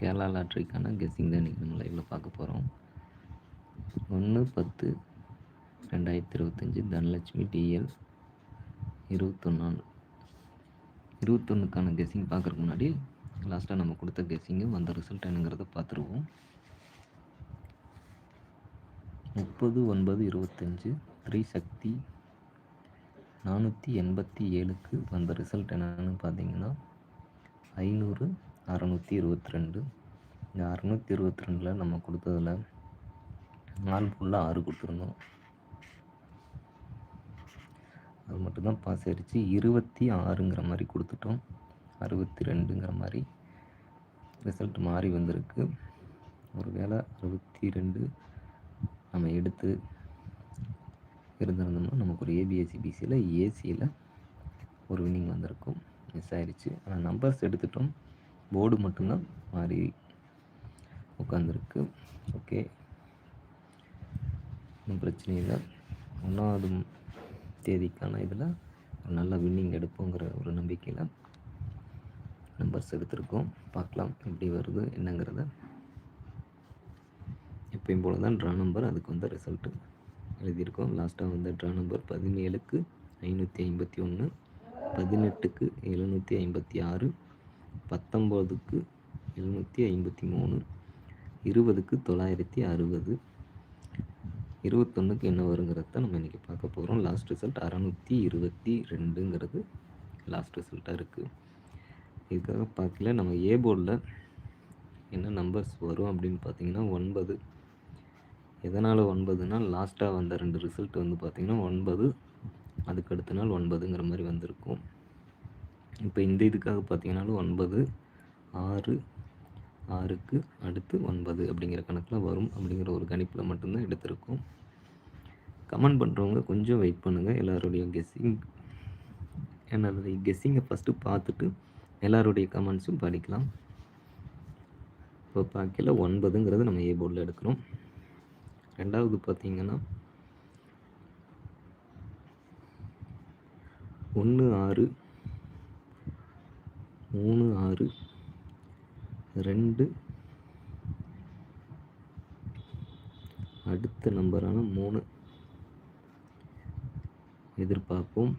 Kerala லாட்ரிக்கான guessing தான் இன்றைக்கி நம்ம லைவில் பார்க்க போகிறோம் ஒன்று பத்து ரெண்டாயிரத்தி இருபத்தஞ்சி தனலட்சுமி டிஎல் இருபத்தொன்னான். இருபத்தொன்னுக்கான கெஸ்ஸிங் பார்க்குறதுக்கு முன்னாடி லாஸ்ட்டாக நம்ம கொடுத்த கெஸ்ஸிங்கு வந்த ரிசல்ட் என்னங்கிறத பார்த்துருவோம். முப்பது ஒன்பது இருபத்தஞ்சி த்ரீ சக்தி நானூற்றி எண்பத்தி ஏழுக்கு வந்த ரிசல்ட் என்னென்னு பார்த்தீங்கன்னா ஐநூறு அறநூற்றி இருபத்தி ரெண்டு. இந்த அறநூற்றி இருபத்தி ரெண்டில் நம்ம கொடுத்ததில் நாள் ஃபுல்லாக ஆறு கொடுத்துருந்தோம். அது மட்டும்தான் பாஸ் ஆகிடுச்சு இருபத்தி ஆறுங்கிற மாதிரி கொடுத்துட்டோம். அறுபத்தி ரெண்டுங்கிற மாதிரி ரிசல்ட் மாறி வந்திருக்கு. ஒரு வேளை அறுபத்தி ரெண்டு நம்ம எடுத்து இருந்திருந்தோம்னா நமக்கு ஒரு ஏபிஎஸ்சி பிசியில் ஏசியில் ஒரு வினிங் வந்திருக்கும். மிஸ் ஆயிடுச்சு. ஆனால் நம்பர்ஸ் எடுத்துட்டோம். போர்டு மட்டும்தான் மாறி உட்காந்துருக்கு ஓகே. ஒன்றும் பிரச்சனை இல்லை. ஒன்றாவது தேதிக்கான இதில் ஒரு நல்ல வின்னிங் எடுப்போங்கிற ஒரு நம்பிக்கையில் நம்பர்ஸ் எடுத்திருக்கோம். பார்க்கலாம் எப்படி வருது என்னங்கிறத. எப்பயும் போல தான் ட்ரா நம்பர் அதுக்கு வந்து ரிசல்ட்டு எழுதியிருக்கோம். லாஸ்ட்டாக வந்த ட்ரா நம்பர் பதினேழுக்கு ஐநூற்றி ஐம்பத்தி ஒன்று பதினெட்டுக்கு எழுநூற்றி ஐம்பத்தி ஆறு பத்தொம்போதுக்கு எழுநூற்றி ஐம்பத்தி மூணு இருபதுக்கு தொள்ளாயிரத்தி அறுபது இருபத்தொன்றுக்கு என்ன வருங்கிறத நம்ம இன்றைக்கி பார்க்க போகிறோம் லாஸ்ட் ரிசல்ட் அறநூற்றி இருபத்தி ரெண்டுங்கிறது லாஸ்ட் ரிசல்ட்டாக இருக்குது இதுக்காக பார்க்கல. நம்ம ஏ போர்டில் என்ன நம்பர்ஸ் வரும் அப்படின்னு பார்த்தீங்கன்னா ஒன்பது. எதனால் ஒன்பதுனா லாஸ்ட்டாக வந்த ரெண்டு ரிசல்ட் வந்து பார்த்திங்கன்னா ஒன்பது அதுக்கு அடுத்த நாள் ஒன்பதுங்கிற மாதிரி வந்திருக்கும். இப்போ இந்த இதுக்காக பார்த்தீங்கன்னாலும் ஒன்பது ஆறு ஆறுக்கு அடுத்து ஒன்பது அப்படிங்கிற கணக்கில் வரும் அப்படிங்கிற ஒரு கணிப்பில் மட்டும்தான் எடுத்திருக்கோம். கமெண்ட் பண்ணுறவங்க கொஞ்சம் வெயிட் பண்ணுங்கள் எல்லாருடைய கெஸ்ஸிங் என்னது? கெஸ்ஸிங்கை ஃபஸ்ட்டு பார்த்துட்டு எல்லாருடைய கமெண்ட்ஸும் படிக்கலாம். இப்போ பார்க்கல ஒன்பதுங்கிறது நம்ம ஏ போர்டில் எடுக்கிறோம். ரெண்டாவது பார்த்தீங்கன்னா ஒன்று ஆறு மூணு ஆறு ரெண்டு. அடுத்த நம்பரான மூணு. எதிர்பார்ப்போம்.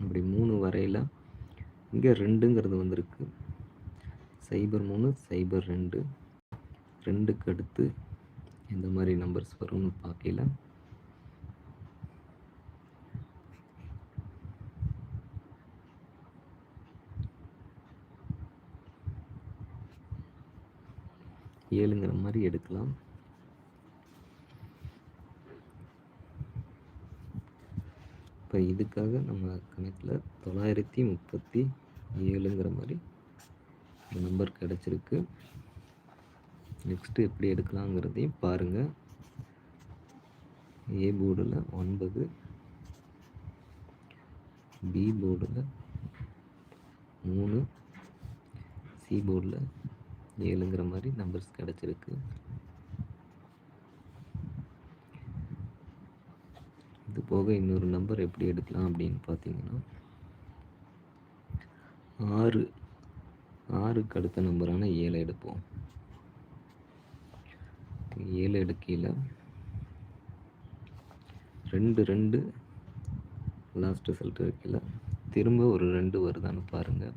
அப்படி மூணு வரையில் இங்கே ரெண்டுங்கிறது வந்திருக்கு. சைபர் மூணு சைபர் ரெண்டு. ரெண்டுக்கு அடுத்து எந்த மாதிரி நம்பர்ஸ் வரும்னு பார்க்கல ஏழுங்கிற மாதிரி எடுக்கலாம். இப்போ இதுக்காக நம்ம கணக்கில் தொள்ளாயிரத்தி முப்பத்தி ஏழுங்கிற மாதிரி நம்பர் கிடச்சிருக்கு. நெக்ஸ்ட்டு எப்படி எடுக்கலாங்கிறதையும் பாருங்கள் ஏ போர்டில் ஒன்பது பி போர்டில் மூணு சி போர்டில் ஏழுங்கிற மாதிரி நம்பர்ஸ் கிடச்சிருக்கு. இது போக இன்னொரு நம்பர் எப்படி எடுக்கலாம் அப்படின்னு பார்த்தீங்கன்னா ஆறு ஆறுக்கு அடுத்த நம்பரான ஏழை எடுப்போம். ஏழு எடுக்கையில் ரெண்டு ரெண்டு லாஸ்ட் ரிசல்ட் இருக்கையில் திரும்ப ஒரு ரெண்டு வருதான்னு பாருங்கள்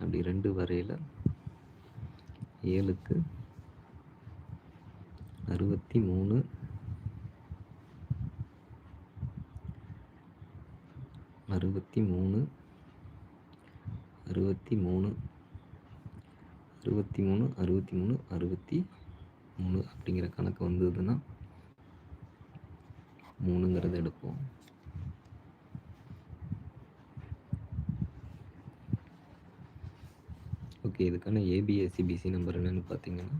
அப்படி ரெண்டு வரையில் ஏழுக்கு அறுபத்தி மூணு அறுபத்தி மூணு அறுபத்தி மூணு அறுபத்தி மூணு அறுபத்தி மூணு அறுபத்தி மூணு அப்படிங்கிற கணக்கு வந்ததுன்னா மூணுங்கிறத எடுப்போம். ஓகே இதுக்கான ஏபிஎஸ்சிபிசி நம்பர் என்னன்னு பார்த்தீங்கன்னா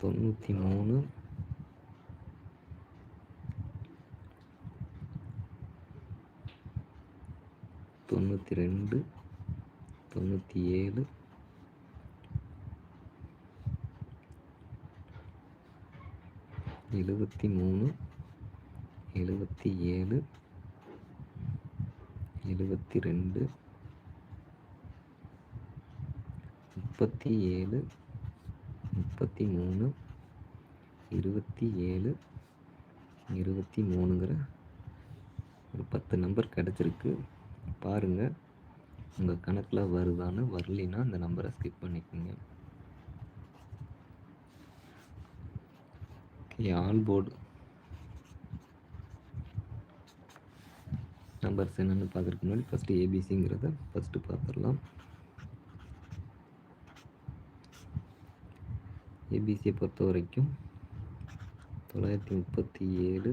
தொண்ணூற்றி மூணு தொண்ணூற்றி ரெண்டு தொண்ணூற்றி ஏழு எழுபத்தி மூணு எழுபத்தி ஏழு எழுபத்தி ரெண்டு முப்பத்தி ஏழு முப்பத்தி மூணு இருபத்தி ஏழு இருபத்தி மூணுங்கிற ஒரு பத்து நம்பர் கிடச்சிருக்கு. பாருங்கள் உங்கள் கணக்கில் வருதான்னு வரலின்னா அந்த நம்பரை ஸ்கிப் பண்ணிக்கோங்க. ஓகே ஆல் போர்டு நம்பர்ஸ் என்னென்னு பார்க்குறதுக்கு முன்னாடி ஃபஸ்ட்டு ஏபிசிங்கிறத ஃபஸ்ட்டு பார்த்துடலாம். ஏபிசியை பொறுத்த வரைக்கும் தொள்ளாயிரத்தி முப்பத்தி ஏழு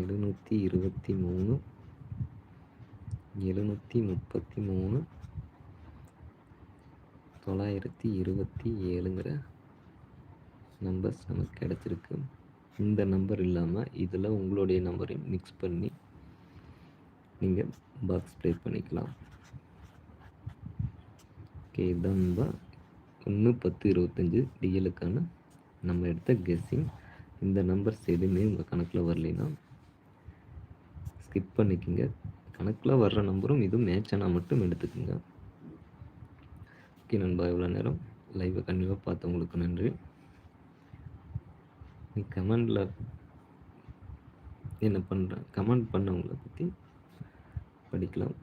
எழுநூற்றி இருபத்தி மூணு எழுநூற்றி முப்பத்தி மூணு தொள்ளாயிரத்தி இருபத்தி ஏழுங்கிற நம்பர்ஸ் நமக்கு கிடச்சிருக்கு. இந்த நம்பர் இல்லாமல் இதில் உங்களுடைய நம்பரையும் மிக்ஸ் பண்ணி நீங்கள் பாக்ஸ் ப்ளே பண்ணிக்கலாம். ஓகே இதுதான் நம்ம ஒன்று பத்து இருபத்தஞ்சி டிஎலுக்கான நம்ம எடுத்த கெஸ்ஸிங் இந்த நம்பர்ஸ் எதுவுமே உங்கள் கணக்கில் வரலைன்னா ஸ்கிப் பண்ணிக்கோங்க. கணக்கில் வர்ற நம்பரும் இதுவும் மேட்சானால் மட்டும் எடுத்துக்கோங்க. ஓகே நண்பா இவ்வளோ நேரம் லைவை கண்டிப்பாக பார்த்தவங்களுக்கு நன்றி. நீ கமெண்டில் என்ன பண்ணுற கமெண்ட் பண்ணவங்களை பற்றி படிக்கலாம்.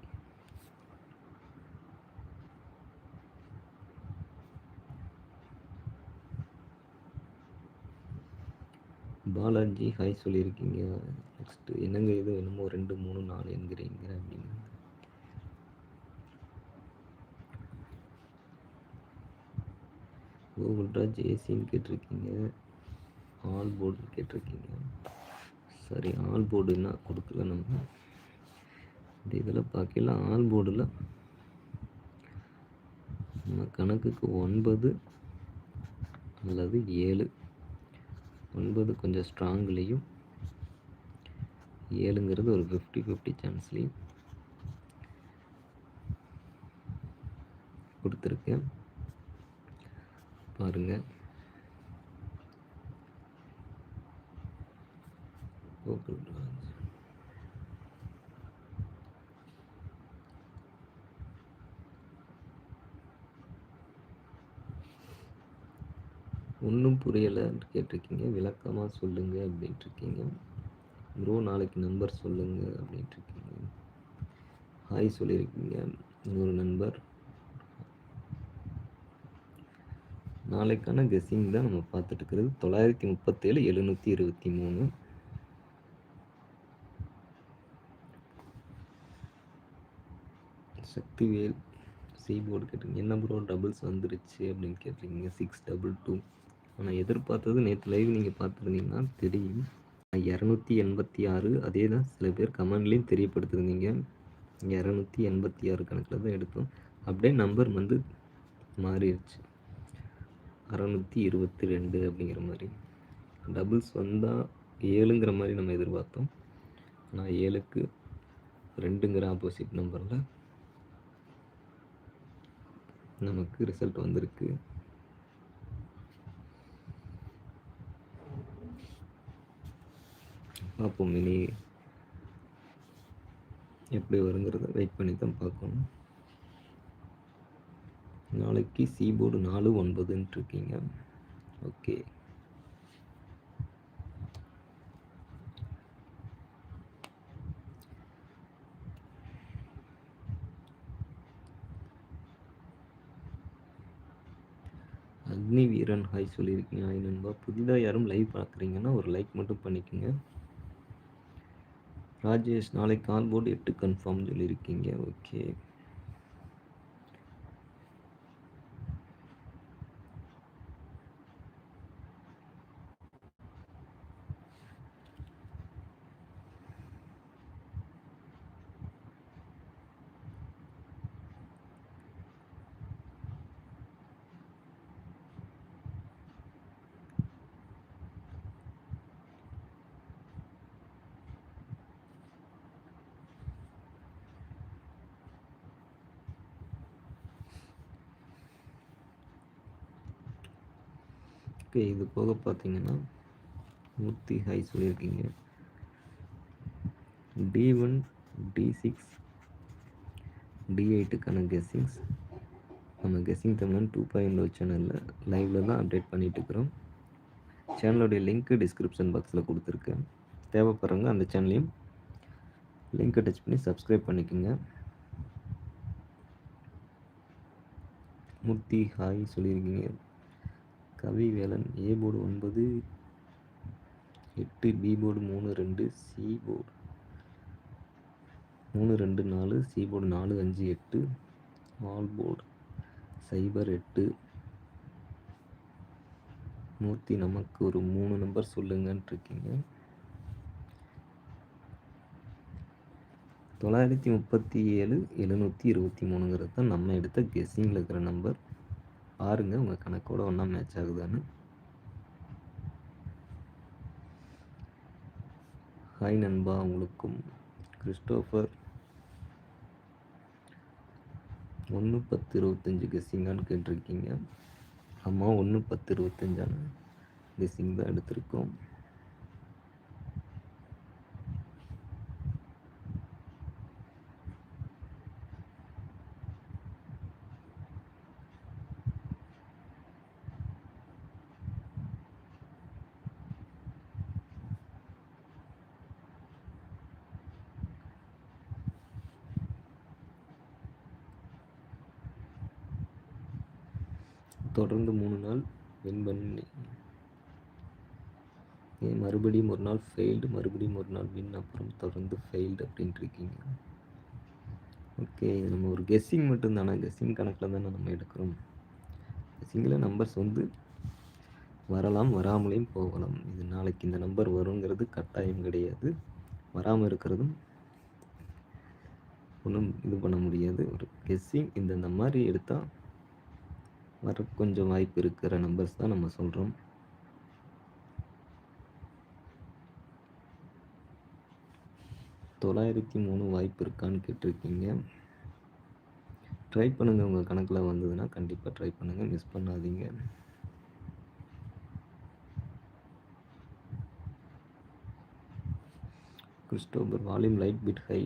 பாலாஜி ஹாய் சொல்லியிருக்கீங்க. நெக்ஸ்ட்டு என்னங்க இது? என்னமோ ரெண்டு மூணு நாலு என்கிறீங்க அப்படின்னு. கோகுல்ராஜ் ஏசின்னு கேட்டிருக்கீங்க. ஆல் போர்டுன்னு கேட்டிருக்கீங்க. சரி ஆல் போர்டுன்னா கொடுக்கல நம்ம? இந்த இதில் பார்க்கல ஆல் போர்டில் நம்ம கணக்குக்கு ஒன்பது அல்லது ஏழு. ஒன்பது கொஞ்சம் ஸ்ட்ராங்லேயும் ஏழுங்கிறது ஒரு ஃபிஃப்டி ஃபிஃப்டி சான்ஸ்லேயும் கொடுத்துருக்கேன். பாருங்கள் ஓகே ஒன்றும் புரியலைன்னு கேட்டிருக்கீங்க. விளக்கமாக சொல்லுங்கள் அப்படின்ட்டுருக்கீங்க. ப்ரோ நாளைக்கு நம்பர் சொல்லுங்கள் அப்படின்ட்டுருக்கீங்க. ஹாய் சொல்லியிருக்கீங்க. இன்னொரு நண்பர். நாளைக்கான கெஸ்ஸிங் தான் நம்ம பார்த்துட்டு இருக்கிறது தொள்ளாயிரத்தி முப்பத்தேழு எழுநூற்றி இருபத்தி மூணு. சக்திவேல் சீபோர்டு கேட்டிருக்கீங்க. என்ன ப்ரோ டபுள்ஸ் வந்துருச்சு அப்படின்னு கேட்டிருக்கீங்க. சிக்ஸ் டபுள் டூ நான் எதிர்பார்த்தது நேற்று லைவ் நீங்கள் பார்த்துருந்தீங்கன்னா தெரியும். இரநூத்தி எண்பத்தி ஆறு அதே தான் சில பேர் கமெண்ட்லேயும் தெரியப்படுத்திருந்தீங்க. இரநூத்தி எண்பத்தி ஆறு கணக்கில் தான் எடுத்தோம். அப்படியே நம்பர் வந்து மாறிடுச்சு. அறநூற்றி இருபத்தி ரெண்டு அப்படிங்கிற மாதிரி. டபுள்ஸ் வந்தால் ஏழுங்கிற மாதிரி நம்ம எதிர்பார்த்தோம். ஆனால் ஏழுக்கு ரெண்டுங்கிற ஆப்போசிட் நம்பரில் நமக்கு ரிசல்ட் வந்திருக்கு. பார்ப்போம். இனி எப்படி வருங்கிறத வெயிட் பண்ணி தான் பார்க்கணும். நாளைக்கு சி போர்டு நாலு ஒன்பதுன்ட்டு இருக்கீங்க. ஓகே அக்னி வீரன் ஹாய் சொல்லியிருக்கீங்க. ஹாய் நண்பா புதிதாக யாரும் லைவ் பார்க்குறீங்கன்னா ஒரு லைக் மட்டும் பண்ணிக்கோங்க. ராஜேஷ் நாளைக்கு கால் போர்டு எட்டு கன்ஃபார்ம் சொல்லியிருக்கீங்க. ஓகே ஓகே இது போக பார்த்தீங்கன்னா நூற்றி ஹை சொல்லியிருக்கீங்க. T one T six T எயிட்டுக்கான guessings நம்ம கெஸ்ஸிங் தமிழன் டூ பாயிண்ட் ஓ சேனலில் லைவில் தான் அப்டேட் பண்ணிகிட்ருக்குறோம் சேனலோடைய லிங்க்கு டிஸ்கிரிப்ஷன் பாக்ஸில் கொடுத்துருக்கேன். தேவைப்படுறவங்க அந்த சேனலையும் லிங்க்கை டச் பண்ணி சப்ஸ்கிரைப் பண்ணிக்கோங்க. மூர்த்தி ஹாய் சொல்லியிருக்கீங்க. கவி வேலன் ஏ போர்டு ஒன்பது எட்டு பி போர்டு மூணு ரெண்டு சி போர்டு மூணு ரெண்டு நாலு சி போர்டு நாலு அஞ்சு எட்டு ஆல் போர்டு சைபர் எட்டு. மூர்த்தி நமக்கு ஒரு மூணு நம்பர் சொல்லுங்கன்ட்டு இருக்கீங்க தொள்ளாயிரத்தி முப்பத்தி ஏழு எழுநூற்றி இருபத்தி மூணுங்கிறது தான் நம்ம எடுத்த கெஸ்ஸிங்கில் இருக்கிற நம்பர் பாருங்கள் உங்கள் கணக்கோட ஒன்றா மேட்ச் ஆகுதான்னு. ஹாய் நண்பா உங்களுக்கும். கிறிஸ்டோஃபர் ஒன்று பத்து இருபத்தஞ்சி கெஸ்ஸிங்கான்னு கேட்டிருக்கீங்க. ஆமாம் ஒன்று பத்து இருபத்தஞ்சான கெஸ்ஸிங் தான் எடுத்திருக்கோம். தொடர்ந்து மூணு நாள் வின் பண்ணி ஏன் மறுபடியும் ஒரு நாள் ஃபெயில்டு மறுபடியும் ஒரு நாள் வின் அப்புறம் தொடர்ந்து ஃபெயில்டு அப்படின்ட்டு இருக்கீங்க. ஓகே நம்ம ஒரு கெஸ்ஸிங் மட்டும்தானா? கெஸ்ஸிங் கணக்கில் தானே நம்ம எடுக்கிறோம். கெஸ்ஸிங்கில் நம்பர்ஸ் வந்து வரலாம் வராமலேயும் போகலாம். இது நாளைக்கு இந்த நம்பர் வருங்கிறது கட்டாயம் கிடையாது. வராமல் இருக்கிறதும் ஒன்றும் இது பண்ண முடியாது. ஒரு கெஸ்ஸிங் இந்த மாதிரி எடுத்தால் வர கொஞ்சம் வாய்ப்பு இருக்கிற நம்பர்ஸ் தான் நம்ம சொல்கிறோம் தொள்ளாயிரத்தி மூணு வாய்ப்பு இருக்கான்னு கேட்டிருக்கீங்க. ட்ரை பண்ணுங்கள் உங்கள் கணக்கில் வந்ததுன்னா கண்டிப்பாக ட்ரை பண்ணுங்கள் மிஸ் பண்ணாதீங்க. Christopher volume light bit high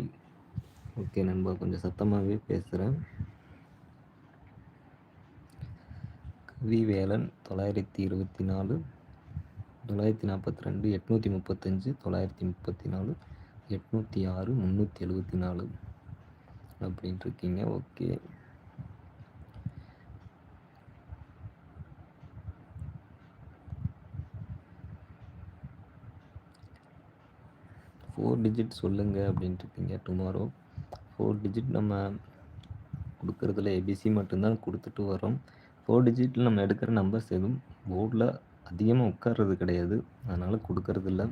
okay நண்பா கொஞ்சம் சத்தமாகவே பேசுகிறேன் வி வேலன் தொள்ளாயிரத்தி இருபத்தி நாலு தொள்ளாயிரத்தி நாற்பத்தி ரெண்டு எட்நூற்றி முப்பத்தஞ்சு தொள்ளாயிரத்தி முப்பத்தி நாலு எட்நூற்றி ஆறு முந்நூற்றி எழுபத்தி நாலு. அப்படின்ட்டு இருக்கீங்க ஓகே. ஃபோர் டிஜிட் சொல்லுங்கள் அப்படின்ட்டு இருக்கீங்க டுமாரோ. ஃபோர் டிஜிட் நம்ம கொடுக்குறதுல ஏபிசி மட்டும்தான் கொடுத்துட்டு வரோம் ஃபோர் டிஜிட்டில் நம்ம எடுக்கிற நம்பர்ஸ் எதுவும் போர்டில் அதிகமாக உட்கார்றது கிடையாது. அதனால் கொடுக்கறதில்ல.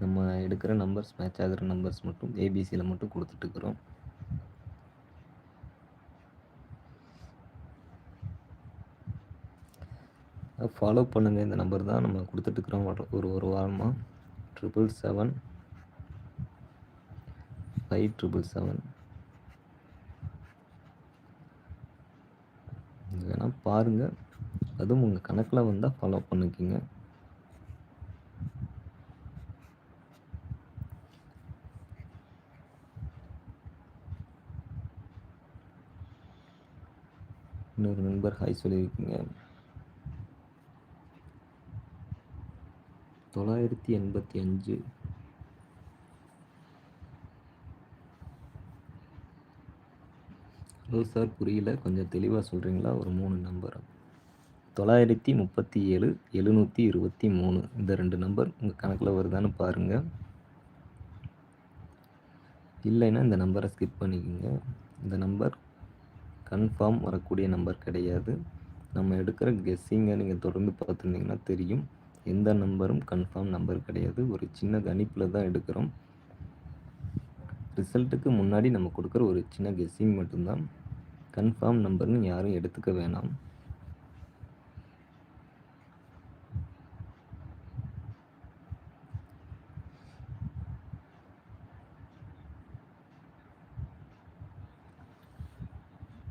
நம்ம எடுக்கிற நம்பர்ஸ் மேட்ச் ஆகிற நம்பர்ஸ் மட்டும் ஏபிசியில் மட்டும் கொடுத்துட்ருக்குறோம் ஃபாலோ பண்ணுங்கள் இந்த நம்பர் தான் நம்ம கொடுத்துட்ருக்குறோம் ஒரு ஒரு வாரமாக triple seven five triple seven வேணால் பாருங்கள் அதுவும் உங்கள் கணக்கில் வந்தால் ஃபாலோ பண்ணிக்கிங்க. இன்னொரு நண்பர் ஹாய் சொல்லியிருக்கீங்க. தொள்ளாயிரத்தி எண்பத்தி அஞ்சு ஹலோ சார் புரியல. கொஞ்சம் தெளிவாக சொல்கிறீங்களா ஒரு மூணு நம்பர் தொள்ளாயிரத்தி முப்பத்தி ஏழு எழுநூற்றி இருபத்தி மூணு. இந்த ரெண்டு நம்பர் உங்கள் கணக்கில் வருதான்னு பாருங்கள் இல்லைன்னா இந்த நம்பரை ஸ்கிப் பண்ணிக்கோங்க. இந்த நம்பர் கன்ஃபார்ம் வரக்கூடிய நம்பர் கிடையாது. நம்ம எடுக்கிற கெஸ்ஸிங்கை நீங்கள் தொடர்ந்து பார்த்துருந்தீங்கன்னா தெரியும். எந்த நம்பரும் கன்ஃபார்ம் நம்பர் கிடையாது. ஒரு சின்ன கணிப்பில் தான் எடுக்கிறோம். ரிசல்ட்டுக்கு முன்னாடி நம்ம கொடுக்குற ஒரு சின்ன கெஸ்ஸிங் மட்டும்தான். கன்ஃபார்ம் நம்பர்னு யாரும் எடுத்துக்க வேணாம்.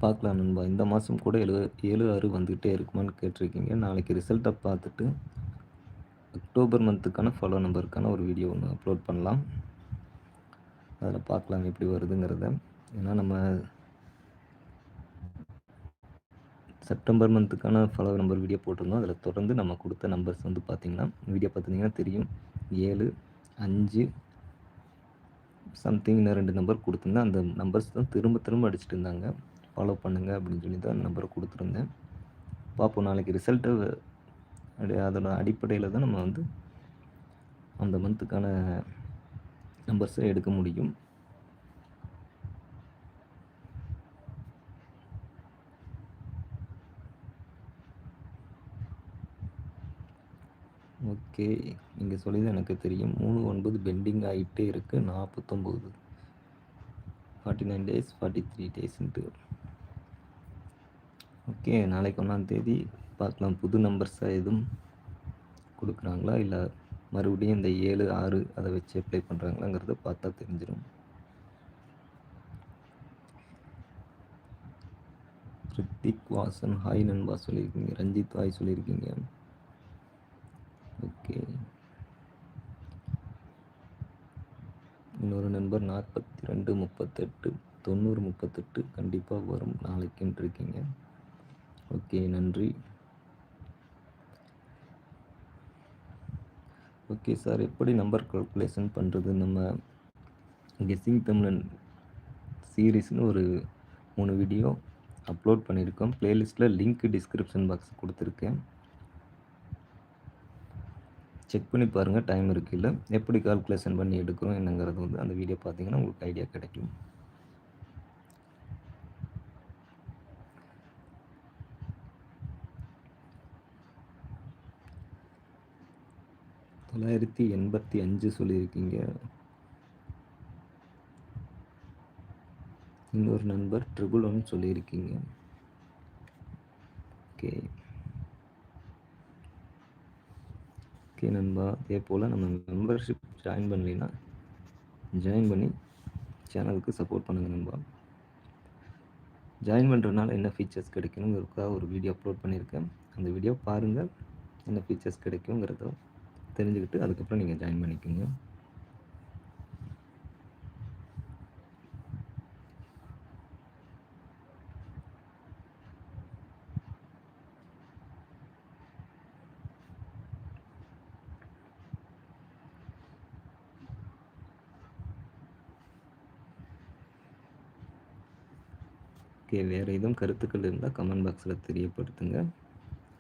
பார்க்கலாம் நண்பா. இந்த மாதம் கூட எழு ஏழு ஆறு வந்துகிட்டே இருக்குமான்னு கேட்டிருக்கீங்க. நாளைக்கு ரிசல்ட்டை பார்த்துட்டு அக்டோபர் மந்த்துக்கான ஃபாலோ நம்பருக்கான ஒரு வீடியோ ஒன்று அப்லோட் பண்ணலாம். அதில் பார்க்கலாம் எப்படி வருதுங்கிறத. ஏன்னா நம்ம செப்டம்பர் மந்த்துக்கான ஃபாலோ நம்பர் வீடியோ போட்டிருந்தோம். அதில் தொடர்ந்து நம்ம கொடுத்த நம்பர்ஸ் வந்து பார்த்திங்கன்னா வீடியோ பார்த்தீங்கன்னா தெரியும். ஏழு அஞ்சு சம்திங் இன்னும் ரெண்டு நம்பர் கொடுத்துருந்தேன். அந்த நம்பர்ஸ் தான் திரும்ப திரும்ப அடிச்சுட்டு இருந்தாங்க. ஃபாலோ பண்ணுங்கள் அப்படின்னு சொல்லி தான் அந்த நம்பரை கொடுத்துருந்தேன். பார்ப்போம் நாளைக்கு ரிசல்ட்டை அதோட அடிப்படையில் தான் நம்ம வந்து அந்த மந்த்துக்கான நம்பர்ஸை எடுக்க முடியும். ஓகே நீங்கள் சொல்லிதான் எனக்கு தெரியும். மூணு ஒன்பது பெண்டிங் ஆகிட்டே இருக்குது நாற்பத்தொம்போது forty nine days forty three டேஸ்ன்ட்டு okay நாளைக்கு ஒன்றாந்தேதி பார்க்கலாம். புது நம்பர்ஸாக எதுவும் கொடுக்குறாங்களா? இல்லை மறுபடியும் இந்த ஏழு ஆறு அதை வச்சு அப்ளை பண்ணுறாங்களாங்கிறத பார்த்தா தெரிஞ்சிடும். ரித்திக் வாசன் ஹாய் நண்பா சொல்லியிருக்கீங்க. ரஞ்சித் ஹாய் சொல்லியிருக்கீங்க. ஓகே. இன்னொரு நண்பர் நாற்பத்தி ரெண்டு முப்பத்தெட்டு தொண்ணூறு முப்பத்தெட்டு கண்டிப்பாக வரும். நாளைக்குன்ட்டு இருக்கீங்க ஓகே நன்றி. Okay sir. எப்படி நம்பர் கால்குலேஷன் பண்ணுறது நம்ம கெஸ்ஸிங் தமிழன் சீரீஸ்னு ஒரு மூணு வீடியோ அப்லோட் பண்ணியிருக்கோம். ப்ளேலிஸ்ட்டில் லிங்க் டிஸ்கிரிப்ஷன் பாக்ஸ் கொடுத்துருக்கேன். செக் பண்ணி பாருங்கள் டைம் இருக்குல்ல எப்படி கால்குலேஷன் பண்ணி எடுக்கிறோம் என்னங்கிறது வந்து அந்த வீடியோ பார்த்தீங்கன்னா உங்களுக்கு ஐடியா கிடைக்கும். தொள்ளாயிரத்தி எண்பத்தி அஞ்சு சொல்லியிருக்கீங்க. இன்னொரு நண்பர் ட்ரிபிள் ஒன் சொல்லியிருக்கீங்க. ஓகே. ஓகே நண்பா அதே போல் நம்ம மெம்பர்ஷிப் ஜாயின் பண்ணலைன்னா ஜாயின் பண்ணி சேனலுக்கு சப்போர்ட் பண்ணுங்கள் நண்பா. ஜாயின் பண்ணுறதுனால என்ன ஃபீச்சர்ஸ் கிடைக்கணுங்கிறதுக்காக ஒரு வீடியோ அப்லோட் பண்ணியிருக்கேன். அந்த வீடியோ பாருங்கள் என்ன ஃபீச்சர்ஸ் கிடைக்குங்கிறதும் தெரிஞ்சுக்கிட்டு அதுக்கப்புறம் நீங்கள் ஜாயின் பண்ணிக்கோங்க. ஓகே வேறு எதுவும் கருத்துக்கள் இருந்தால் கமெண்ட் பாக்ஸில் தெரியப்படுத்துங்க.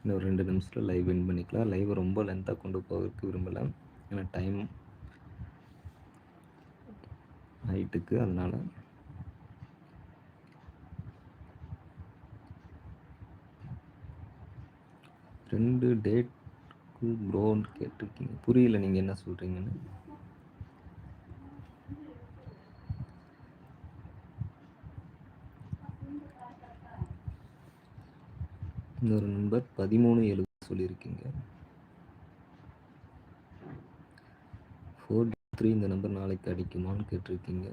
இன்னும் ரெண்டு நிமிஷத்தில் லைவ் வின் பண்ணிக்கலாம். லைவ் ரொம்ப லென்த்தாக கொண்டு போகிறதுக்கு விரும்பலை. ஏன்னா டைம் நைட்டுக்கு அதனால் ரெண்டு டேட்டுக்கு ப்ரோன்னு கேட்டிருக்கீங்க. புரியல நீங்கள் என்ன சொல்கிறீங்கன்னு இன்னொரு நண்பர் பதிமூணு எழுபது சொல்லியிருக்கீங்க. ஃபோர் த்ரீ இந்த நம்பர் நாளைக்கு அடிக்குமான்னு கேட்டிருக்கீங்க.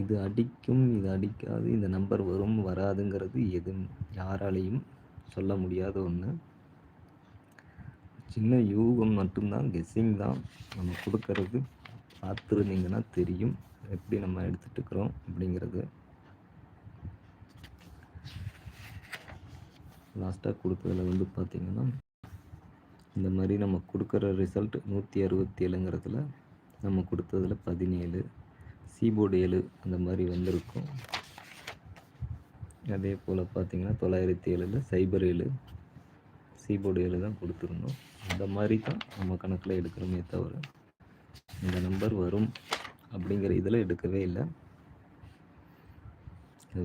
இது அடிக்கும் இது அடிக்காது இந்த நம்பர் வரும் வராதுங்கிறது எதுவும் யாராலையும் சொல்ல முடியாத ஒன்று சின்ன யூகம் மட்டும்தான் கெஸ்ஸிங் தான். நம்ம கொடுக்கறது பார்த்துருந்தீங்கன்னா தெரியும். எப்படி நம்ம எடுத்துகிட்டு இருக்கிறோம் அப்படிங்கிறது லாஸ்ட்டாக கொடுத்ததில் வந்து பார்த்திங்கன்னா இந்த மாதிரி நம்ம கொடுக்குற ரிசல்ட் நூற்றி அறுபத்தி ஏழுங்கிறதுல நம்ம கொடுத்ததில் பதினேழு சீபோர்டு ஏழு அந்த மாதிரி வந்திருக்கும். அதே போல் பார்த்திங்கன்னா தொள்ளாயிரத்தி ஏழில் சைபர் ஏழு சீபோர்டு ஏழு தான் கொடுத்துருந்தோம். அந்த மாதிரி தான் நம்ம கணக்கில் எடுக்கிறோமே தவிர இந்த நம்பர் வரும் அப்படிங்கிற இதில் எடுக்கவே இல்லை.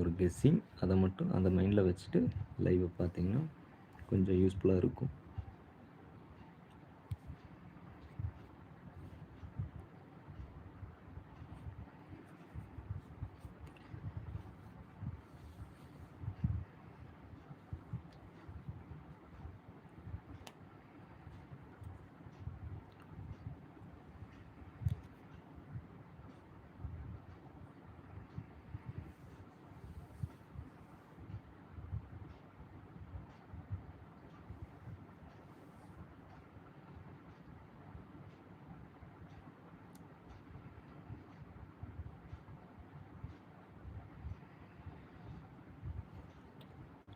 ஒரு கெஸ்ஸிங் அதை மட்டும் அந்த மைண்டில் வச்சுட்டு லைவை பார்த்தீங்கன்னா கொஞ்சம் யூஸ்ஃபுல்லாக இருக்கும்.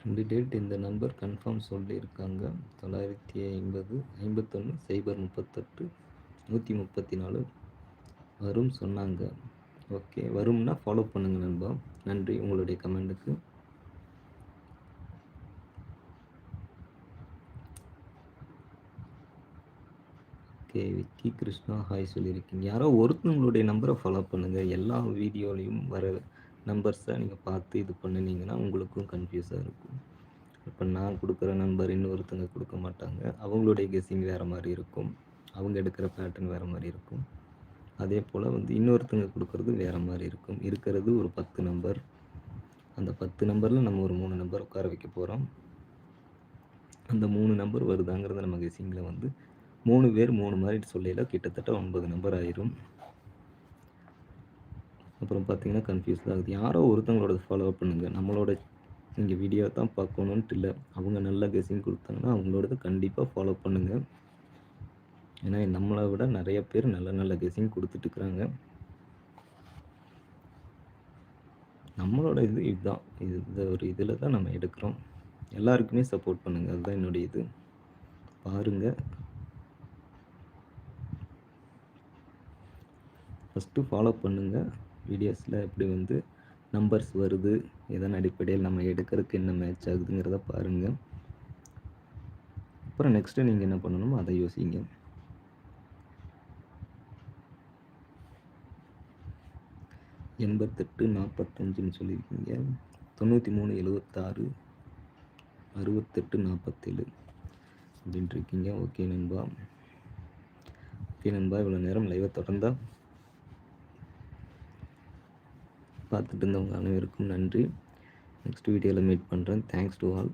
இந்த டேட் இந்த நம்பர் கன்ஃபார்ம் சொல்லியிருக்காங்க. தொள்ளாயிரத்தி ஐம்பது ஐம்பத்தொன்று சைபர் முப்பத்தெட்டு நூற்றி முப்பத்தி நாலு. வரும் சொன்னாங்க. ஓகே வரும்னா ஃபாலோ பண்ணுங்கள் நண்பா. நன்றி உங்களுடைய கமெண்ட்டுக்கு ஓகே விக்கி கிருஷ்ணா ஹாய் சொல்லியிருக்கீங்க. யாரோ ஒருத்தவங்களுடைய நம்பரை ஃபாலோ பண்ணுங்கள் எல்லா வீடியோலையும் வர நம்பர்ஸை நீங்கள் பார்த்து இது பண்ணினீங்கன்னா உங்களுக்கும் கன்ஃபியூஸாக இருக்கும். இப்போ நான் கொடுக்குற நம்பர் இன்னொருத்தங்க கொடுக்க மாட்டாங்க. அவங்களுடைய கெஸ்ஸிங் வேறு மாதிரி இருக்கும். அவங்க எடுக்கிற பேட்டர்ன் வேறு மாதிரி இருக்கும். அதே போல் வந்து இன்னொருத்தங்க கொடுக்குறது வேறு மாதிரி இருக்கும். இருக்கிறது ஒரு பத்து நம்பர் அந்த பத்து நம்பரில் நம்ம ஒரு மூணு நம்பர் உட்கார வைக்க போகிறோம் அந்த மூணு நம்பர் வருதாங்கிறத நம்ம கெஸ்ஸிங்கில் வந்து மூணு பேர் மூணு மாதிரி சொல்லையில் கிட்டத்தட்ட ஒன்பது நம்பர் ஆயிரும். அப்புறம் பார்த்தீங்கன்னா கன்ஃபியூஸ் ஆகுது யாரோ ஒருத்தவங்களோட ஃபாலோ பண்ணுங்கள் நம்மளோட நீங்கள் வீடியோ தான் பார்க்கணுன்ட்டு இல்லை. அவங்க நல்ல கெஸிங் கொடுத்தாங்கன்னா அவங்களோடது கண்டிப்பாக ஃபாலோ பண்ணுங்கள் ஏன்னா நம்மளை விட நிறைய பேர் நல்ல நல்ல கெஸிங் கொடுத்துட்ருக்குறாங்க நம்மளோட இது இதுதான். இது இந்த ஒரு இதில் தான் நம்ம எடுக்கிறோம். எல்லாருக்குமே சப்போர்ட் பண்ணுங்கள் அதுதான் என்னுடைய இது. பாருங்கள் ஃபஸ்ட்டு ஃபாலோ பண்ணுங்கள் வீடியோஸில் எப்படி வந்து நம்பர்ஸ் வருது எதன் அடிப்படையில் நம்ம எடுக்கிறதுக்கு என்ன மேட்ச் ஆகுதுங்கிறத பாருங்கள் அப்புறம் நெக்ஸ்ட்டு நீங்கள் என்ன பண்ணணுமோ அதை யோசிங்க. எண்பத்தெட்டு நாற்பத்தஞ்சுன்னு சொல்லியிருக்கீங்க. தொண்ணூற்றி மூணு எழுபத்தாறு அறுபத்தெட்டு நாற்பத்தேழு அப்படின்ட்டு இருக்கீங்க. ஓகே நண்பா. ஓகே நண்பா இவ்வளோ நேரம் லைவை தொடர்ந்தா பார்த்துட்டு இருந்தவங்க அனைவருக்கும் நன்றி. நெக்ஸ்ட் வீடியோவில் மீட் பண்ணுறேன் தேங்க்ஸ் டு ஆல்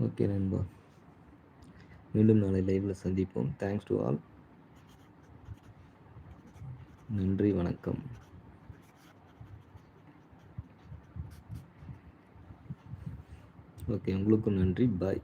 ஓகே நண்பா. மீண்டும் நாளை லைவ்ல சந்திப்போம். தேங்க்ஸ் டு ஆல் நன்றி வணக்கம். ஓகே உங்களுக்கும் நன்றி. பாய்